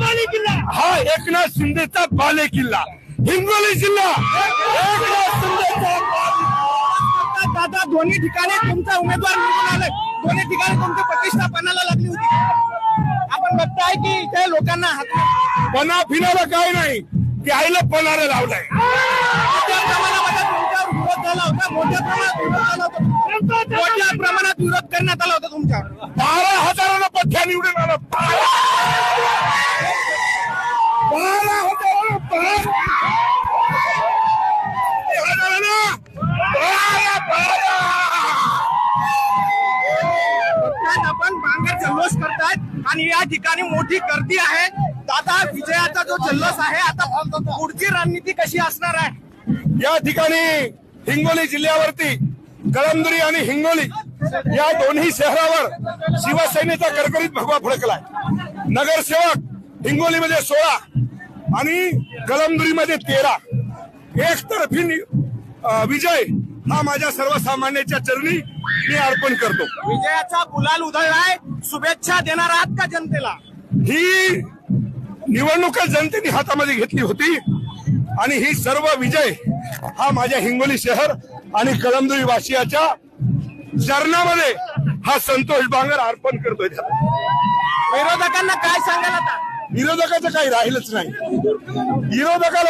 बाले किल्ला हा एकनाथ शिंदेचा बाले किल्ला हिंगोली जिल्हा. एकनाथ शिंदेचा बाले- दादा दोन्ही ठिकाणी तुमचा उमेदवार निवडून आलाय. दोन्ही ठिकाणी तुमची प्रतिष्ठा पणाला लागली होती. आपण बघताय की इथे लोकांना हात पणा फिनाला काय नाही. की आईला पणाला लावलाय. मोठ्या प्रमाणामध्ये तुमच्यावर विरोध झाला होता. मोठ्या प्रमाणात विरोध झाला होता. मोठ्या प्रमाणात विरोध करण्यात आला होता तुमच्यावर. बारा हजाराला पथ्या निवडून आला. बारा आपण बांगर जल्लोष आणि या ठिकाणी मोठी गर्दी आहे. दादा विजयाचा जो जल्लोष आहे आता पुढची रणनीती कशी असणार आहे? या ठिकाणी हिंगोली जिल्ह्यावरती कळमदुरी आणि हिंगोली या दोन्ही शहरावर शिवसेनेचा करकरीत भगवा फडकलाय. नगरसेवक हिंगोलीमध्ये सोळा आणि कळमनुरीमध्ये तेरा. एकतर्फी विजय हा माझ्या सर्वसामान्याच्या चरणी मी अर्पण करतो. विजयाचा गुलाल उधळलाय शुभेच्छा देणार आहात का जनतेला? ही निवडणूक जनतेने हातामध्ये घेतली होती आणि ही सर्व विजय हा माझ्या हिंगोली शहर आणि कळमनुरी वासियाच्या चरणामध्ये हा संतोष बांगर अर्पण करतोय. विरोधकांना काय सांगाल आता? विरोधकाचं काही राहिलंच नाही विरोधकाला